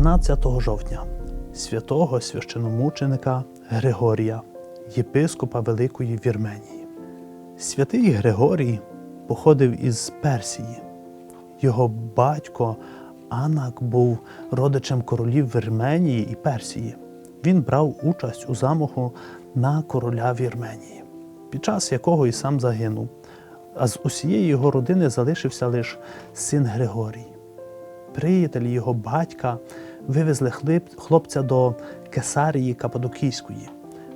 12 жовтня святого священомученика Григорія, єпископа Великої Вірменії. Святий Григорій походив із Персії. Його батько Анак був родичем королів Вірменії і Персії. Він брав участь у замаху на короля Вірменії, під час якого і сам загинув. А з усієї його родини залишився лише син Григорій. Приятелі його батька вивезли хлопця до Кесарії Кападокійської,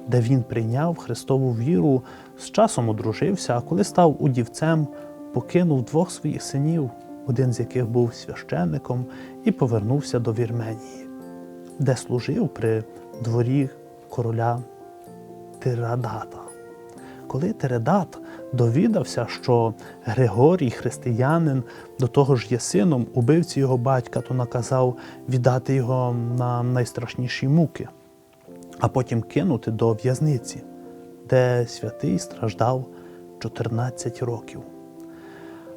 де він прийняв Христову віру, з часом одружився, а коли став удівцем, покинув двох своїх синів, один з яких був священником, і повернувся до Вірменії, де служив при дворі короля Тирадата. Коли Тередат довідався, що Григорій, християнин, до того ж є сином убивці його батька, то наказав віддати його на найстрашніші муки, а потім кинути до в'язниці, де святий страждав 14 років.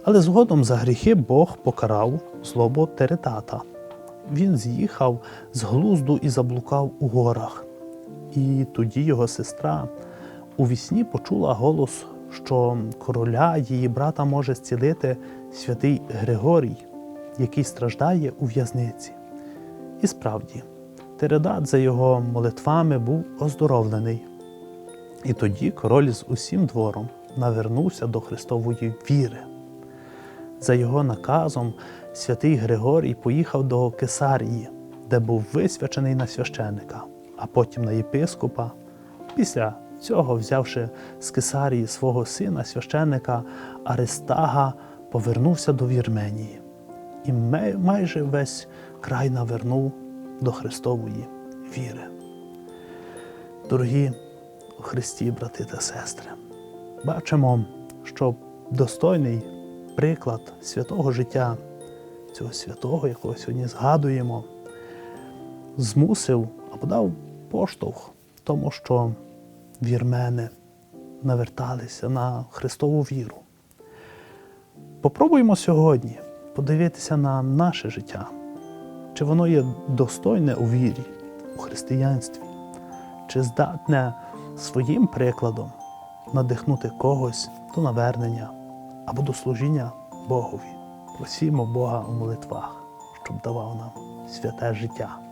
Але згодом за гріхи Бог покарав злобу Тередата. Він з'їхав з глузду і заблукав у горах. І тоді його сестра у вісні почула голос, що короля її брата може зцілити святий Григорій, який страждає у в'язниці. І справді, Тередат за його молитвами був оздоровлений. І тоді король з усім двором навернувся до Христової віри. За його наказом святий Григорій поїхав до Кесарії, де був висвячений на священика, а потім на єпископа. Після цього, взявши з Кесарії свого сина, священика Аристага, повернувся до Вірменії і майже весь край навернув до Христової віри. Дорогі у Христі, брати та сестри, бачимо, що достойний приклад святого життя, цього святого, якого сьогодні згадуємо, змусив або дав поштовх тому, що вірмени наверталися на Христову віру. Попробуємо сьогодні подивитися на наше життя, чи воно є достойне у вірі, у християнстві, чи здатне своїм прикладом надихнути когось до навернення або до служіння Богові. Просімо Бога у молитвах, щоб давав нам святе життя.